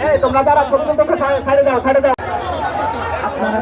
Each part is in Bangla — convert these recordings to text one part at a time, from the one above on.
হ্যাঁ, তোমরা যারা ছোট ছোট ছাড়ে দাও ছাড়ে দাও। আপনারা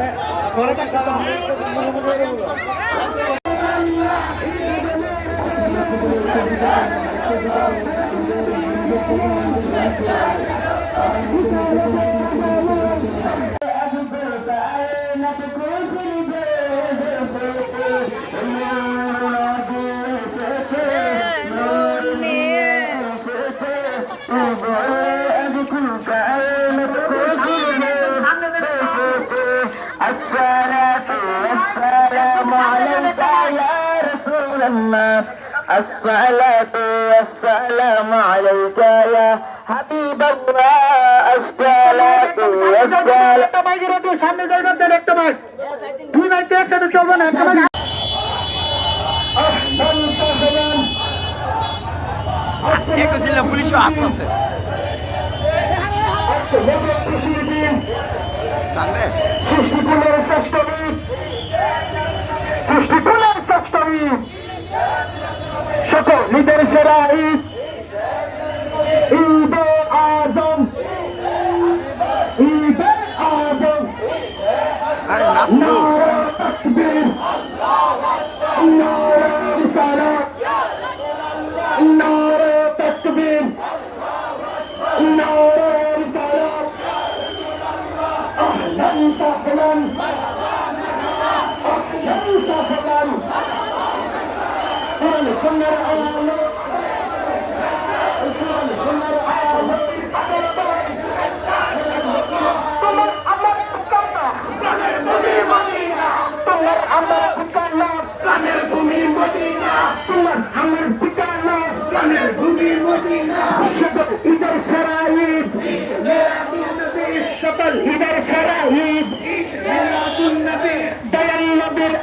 عليك يا رسول الله الصلاة والسلام عليك يا حبيب الله الصلاة والسلام সামনে যাইবার দেন একটা মাস দুই মাইকে একসাথে চলবে না একটা মাস একটু ছিল পুলিশও হাত আছে খুশির সৃষ্টিকুলের সপ্তমী সকল ঈদের সেরা ঈদ ঈদে আজম। ঈদে আজম। আরে নাচো সকল ঈদের সেরা ঈদ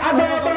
আদব